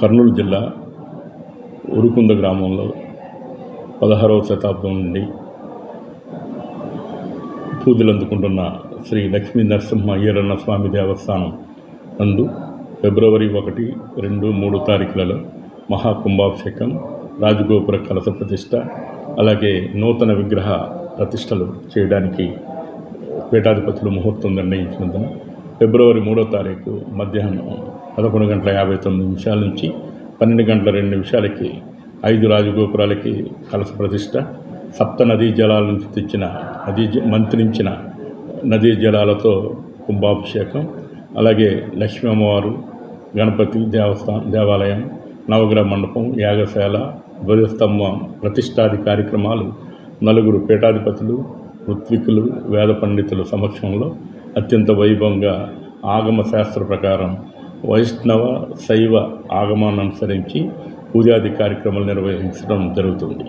కర్నూలు జిల్లా ఉరుకుంద గ్రామంలో పదహారవ శతాబ్దం నుండి పూజలు అందుకుంటున్న శ్రీ లక్ష్మీ నరసింహ ఈరన్న స్వామి దేవస్థానం నందు ఫిబ్రవరి ఒకటి రెండు మూడు తారీఖులలో మహాకుంభాభిషేకం రాజగోపుర కలస ప్రతిష్ట అలాగే నూతన విగ్రహ ప్రతిష్టలు చేయడానికి పీఠాధిపతులు ముహూర్తం నిర్ణయించినందున ఫిబ్రవరి మూడో తారీఖు మధ్యాహ్నం పదకొండు గంటల యాభై తొమ్మిది నిమిషాల నుంచి పన్నెండు గంటల రెండు నిమిషాలకి ఐదు రాజగోపురాలకి కలస ప్రతిష్ట సప్త నదీ జలాల నుంచి తెచ్చిన నదీ జ- మంత్రించిన నదీ జలాలతో కుంభాభిషేకం అలాగే లక్ష్మీ అమ్మవారు గణపతి దేవస్థానం దేవాలయం నవగ్రహ మండపం యాగశాల ధ్వజస్తంభం ప్రతిష్టాది కార్యక్రమాలు నలుగురు పీఠాధిపతులు ఋత్వికులు వేద పండితుల సమక్షంలో అత్యంత వైభవంగా ఆగమ శాస్త్ర ప్రకారం వైష్ణవ శైవ ఆగమాన్ని అనుసరించి పూజాది కార్యక్రమాలు నిర్వహించడం జరుగుతుంది.